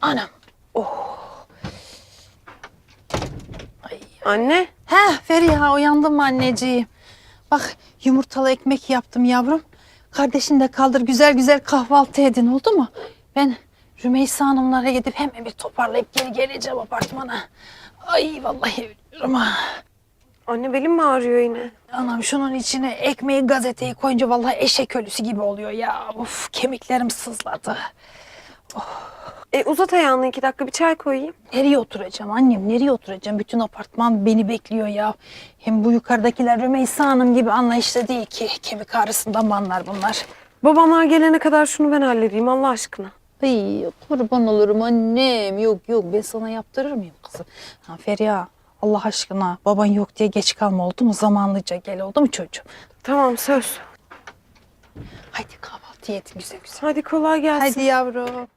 Anam. Oh. Ay, anne. Heh Feriha uyandım anneciğim. Bak yumurtalı ekmek yaptım yavrum. Kardeşin de kaldır güzel güzel kahvaltı edin oldu mu? Ben Rümeysa Hanımlara gidip hemen bir toparlayıp geri geleceğim apartmana. Ay vallahi ölüyorum ha. Anne belim mi ağrıyor yine? Anam şunun içine ekmeği gazeteyi koyunca vallahi eşek ölüsü gibi oluyor ya. Of kemiklerim sızladı. Oh. E uzat ayağını iki dakika bir çay koyayım. Nereye oturacağım annem nereye oturacağım? Bütün apartman beni bekliyor ya. Hem bu yukarıdakiler Rümeysa Hanım gibi anlayışlı değil ki. Kemik ağrısından mı anlar bunlar? Babamlar gelene kadar şunu ben halledeyim Allah aşkına. Ay kurban olurum annem. Yok yok ben sana yaptırır mıyım kızım? Ha Feriha Allah aşkına baban yok diye geç kalma oldu mu? Zamanlıca gel oldu mu çocuğum? Tamam söz. Haydi kahvaltı et güzel güzel. Hadi kolay gelsin. Haydi yavrum.